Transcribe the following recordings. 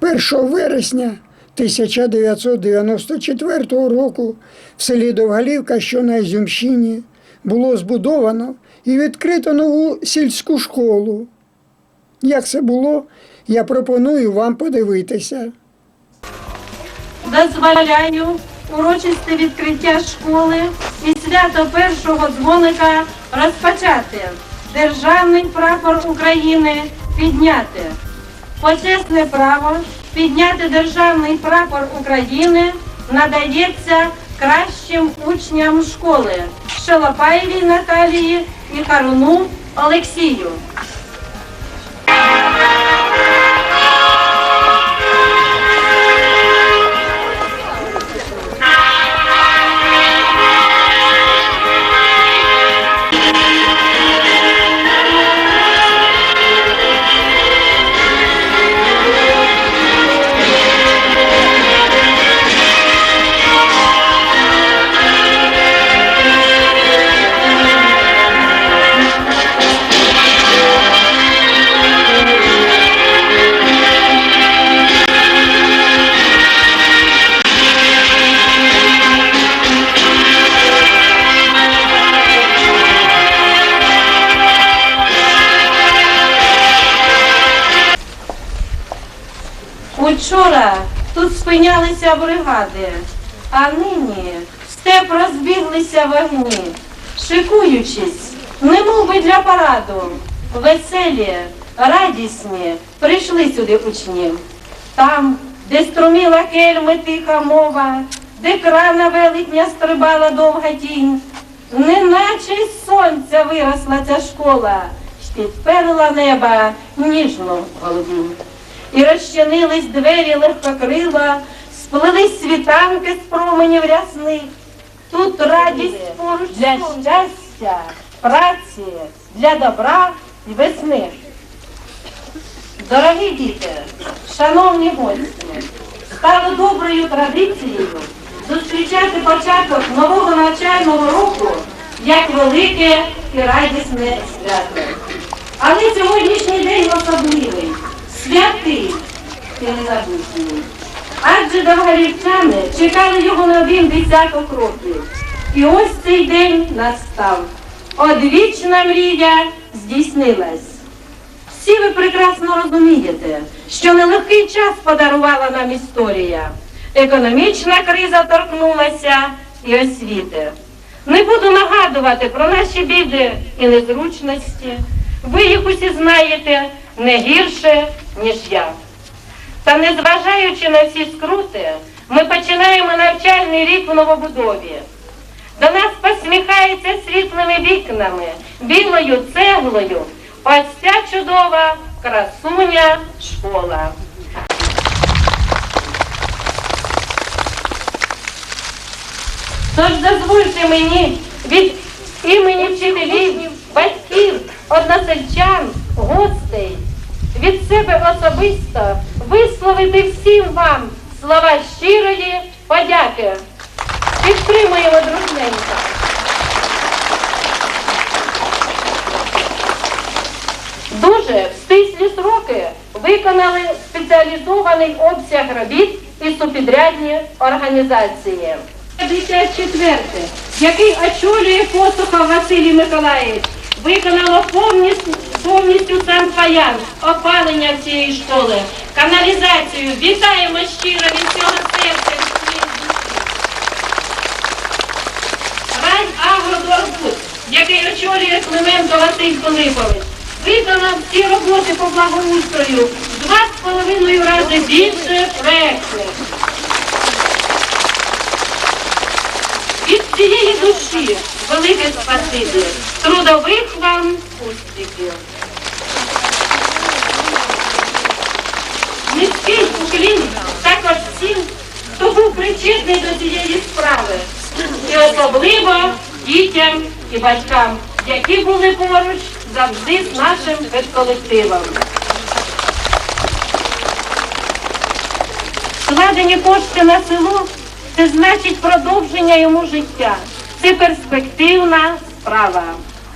1 вересня 1994 року в селі Довгалівка, що на Ізюмщині, було збудовано і відкрито нову сільську школу. Як це було, я пропоную вам подивитися. Дозволяю урочисте відкриття школи і свято першого дзвоника розпочати. Державний прапор України підняти. Почесне право підняти державний прапор України надається кращим учням школи Шалопаєвій Наталії і Харуну Олексію. Спинялися бригади, а нині степ розбіглися вогні, шикуючись, немов для параду, веселі, радісні прийшли сюди учні. Там, де струміла кельми тиха мова, де крана велетня стрибала довга тінь, неначе з сонця виросла ця школа, підперла неба ніжно голубінь. І розчинились двері легкокрила, сплелись світанки з променів рясних. Тут радість поруч для щастя, праці, для добра і весни. Дорогі діти, шановні гості, стало доброю традицією зустрічати початок нового навчального року як велике і радісне свято. Але сьогоднішній день особливий, святий і незабутній. Адже довголівчани чекали його на один десяток років. І ось цей день настав. Одвічна мрія здійснилась. Всі ви прекрасно розумієте, що нелегкий час подарувала нам історія. Економічна криза торкнулася і освіти. Не буду нагадувати про наші біди і незручності. Ви їх усі знаєте не гірше, ніж я. Та незважаючи на всі скрути, ми починаємо навчальний рік в новобудові. До нас посміхається світлими вікнами, білою цеглою. Ось ця чудова красуня школа. Тож дозвольте мені від імені вчителів, батьків, односельчан, гостей, від себе особисто висловити всім вам слова щирої подяки. Підтримуємо дружненько. Дуже в стислі сроки виконали спеціалізований обсяг робіт і субпідрядні організації. 54, який очолює Посухов Василій Миколаївич, виконало повністю, повністю сам паян, опалення цієї школи, каналізацію. Вітаємо щиро від цього серця. Рань Агродорбуд, який очолює Клименко Василь Пилипович, виконав всі роботи по благоустрою два з половиною рази більше проєктів. Від цієї душі велике спасибі, трудових вам успіхів. Низький також всім, хто був причетний до цієї справи. І особливо дітям і батькам, які були поруч завжди з нашим педколективом. Складені кошти на село це значить продовження йому життя. Це перспективна справа.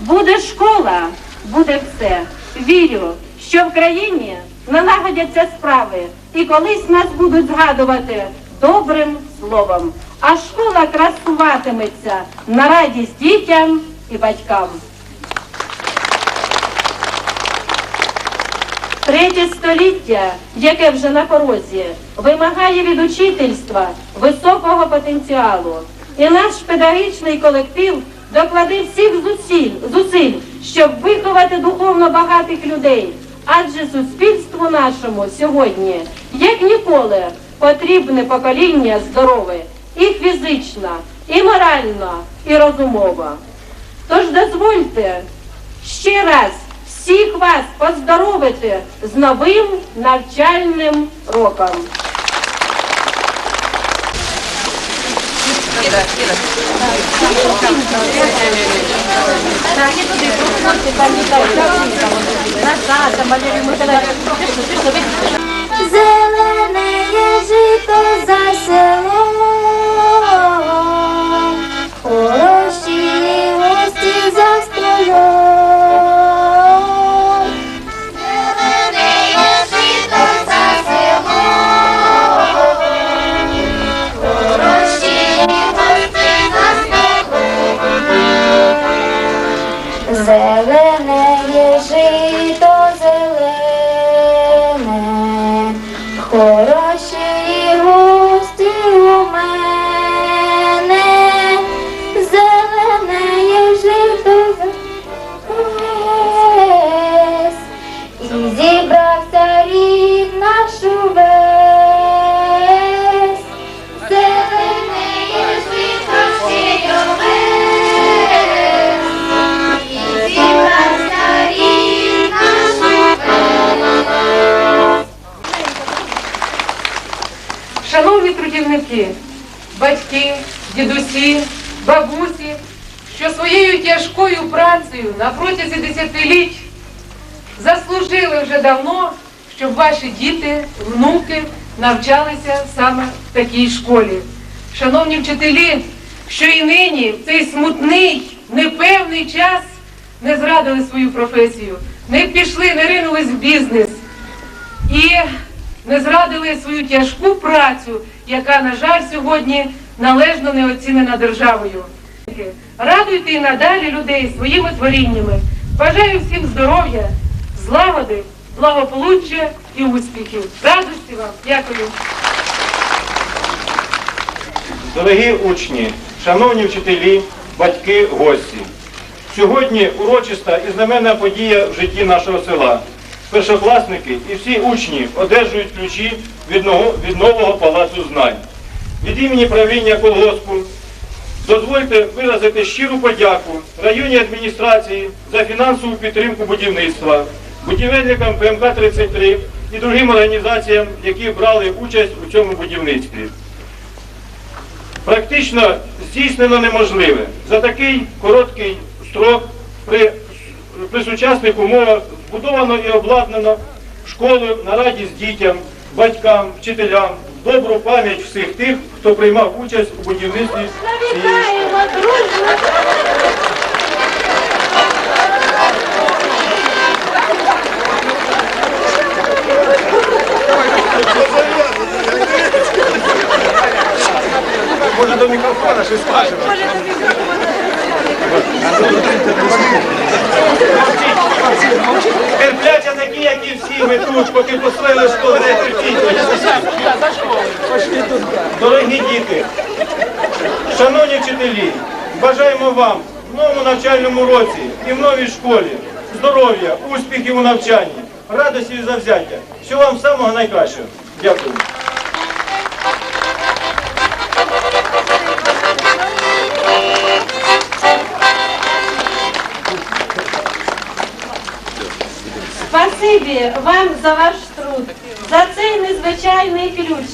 Буде школа, буде все. Вірю, що в країні налагодяться справи, і колись нас будуть згадувати добрим словом. А школа красуватиметься на радість дітям і батькам. Третє століття, яке вже на порозі, вимагає від учительства високого потенціалу. І наш педагогічний колектив докладе всіх зусиль, зусиль, щоб виховати духовно багатих людей. Адже суспільству нашому сьогодні, як ніколи, потрібне покоління здорове і фізично, і морально, і розумово. Тож дозвольте ще раз всіх вас поздоровити з новим навчальним роком. Зелене є жито за селом, хороші гості Шановні трудівники, батьки, дідусі, бабусі, що своєю тяжкою працею на протязі десятиліть заслужили вже давно, щоб ваші діти, внуки навчалися саме в такій школі. Шановні вчителі, що і нині, в цей смутний, непевний час не зрадили свою професію, не пішли, не ринулись в бізнес і не зрадили свою тяжку працю, яка, на жаль, сьогодні належно не оцінена державою. Радуйте і надалі людей своїми творіннями. Бажаю всім здоров'я, злагоди, благополуччя і успіхів. Радості вам. Дякую. Дорогі учні, шановні вчителі, батьки, гості. Сьогодні урочиста і знаменна подія в житті нашого села. Першокласники і всі учні одержують ключі від нового, від нового палацу знань. Від імені правління колгоспу дозвольте виразити щиру подяку районній адміністрації за фінансову підтримку будівництва, будівельникам ПМК-33 і другим організаціям, які брали участь у цьому будівництві практично здійснено неможливе. За такий короткий строк при, при сучасних умовах збудовано і обладнано школу на радість дітям, батькам, вчителям, добру пам'ять всіх тих, хто приймав участь у будівництві цієї школи. Може до мікрофона щось скажемо. Терпляча такі, як і всі, ми тут, поки построїли школу, не терпіть. Дорогі діти, шановні вчителі, бажаємо вам в новому навчальному році і в новій школі здоров'я, успіхів у навчанні, радості і завзяття. Всього вам самого найкращого. Дякую. Спасибі вам за ваш труд, за цей незвичайний ключ,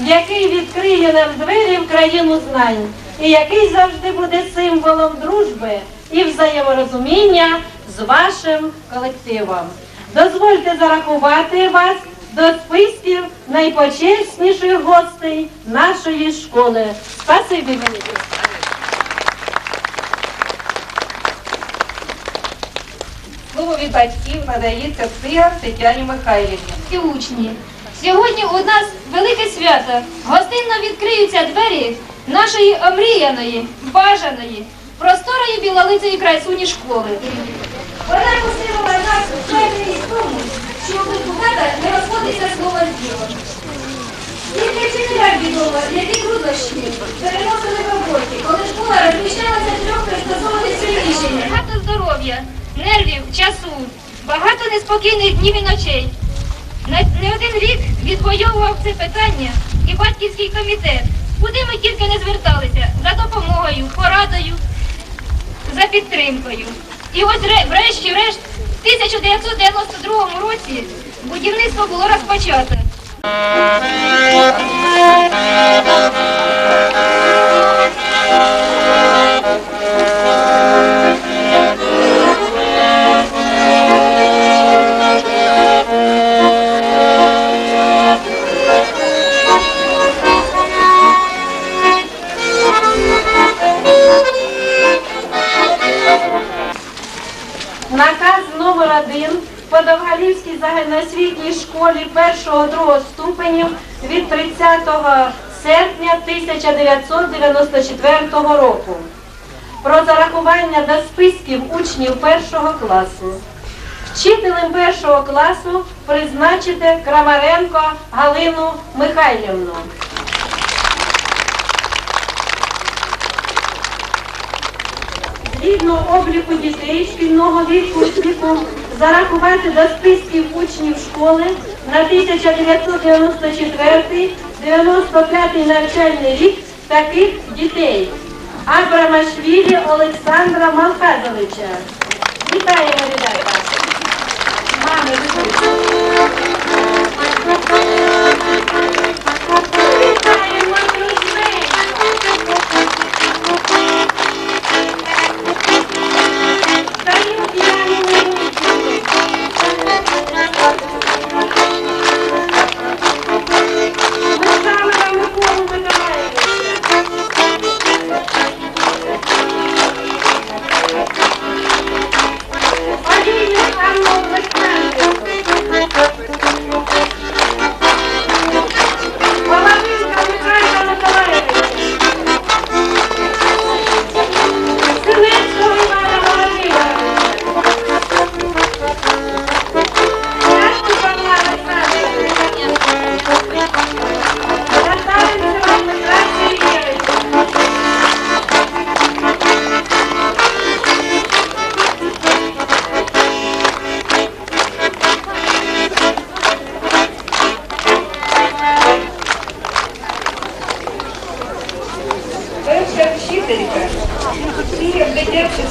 який відкриє нам двері в країну знань, і який завжди буде символом дружби і взаєморозуміння з вашим колективом. Дозвольте зарахувати вас до списків найпочесніших гостей нашої школи. Спасибі велике. Слово від батьків надається Цигар Тетяні Михайлівні. і учні. Сьогодні у нас велике свято. Гостинно відкриються двері нашої омріяної, бажаної, просторої білолицеї крайсуні школи. Вона посилила нас впевненість в тому, що без багата не розходиться слово з ділом. Тільки вчителям відомо, які труднощі переносили роботі, коли школа розміщалася трьох пристосованих приміщеннях. Багато здоров'я, нервів, часу, багато неспокійних днів і ночей. Не один рік відвоював це питання і батьківський комітет, куди ми тільки не зверталися за допомогою, порадою, за підтримкою. І ось ре- врешті-решт, в 1992 році будівництво було розпочато. 1994 року про зарахування до списків учнів першого класу. Вчителем першого класу призначити Крамаренко Галину Михайлівну. Згідно обліку дітей шкільного віку, зарахувати до списків учнів школи на 1994-95 навчальний рік таких дітей. Абрамашвілі Олександра Малхазовича. Вітаємо, ребята! Мами,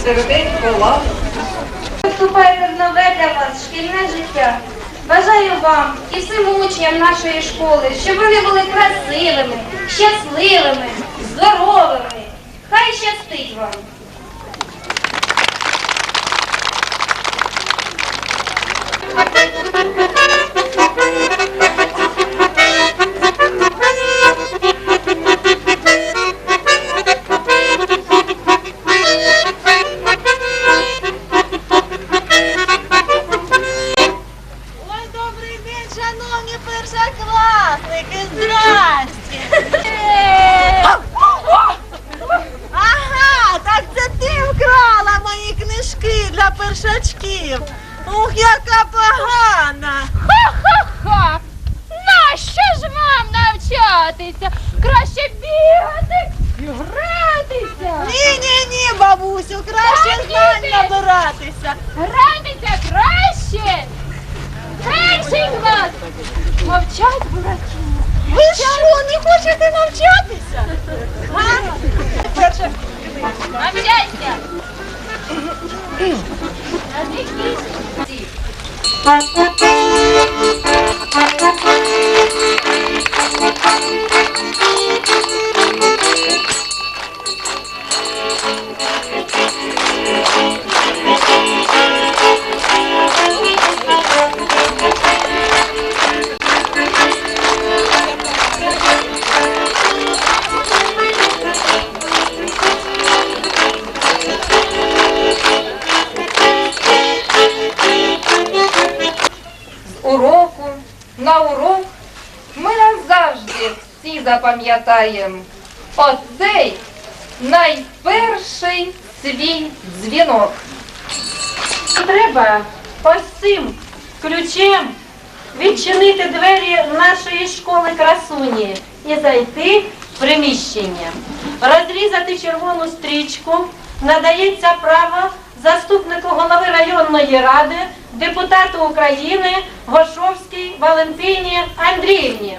дитяче серденько лав. Вступаєте в нове для вас шкільне життя. Бажаю вам і всім учням нашої школи, щоб вони були красивими, щасливими, здоровими. Хай щастить вам! бабусю, краще знань набиратися. Грабіться краще! Перший клас! Мовчать бураки! Ви що, не хочете навчатися? Га? На урок ми назавжди всі запам'ятаємо. Оцей най перший свій дзвінок. Треба ось цим ключем відчинити двері нашої школи красуні і зайти в приміщення. Розрізати червону стрічку надається право заступнику голови районної ради, депутату України Гошовській Валентині Андріївні.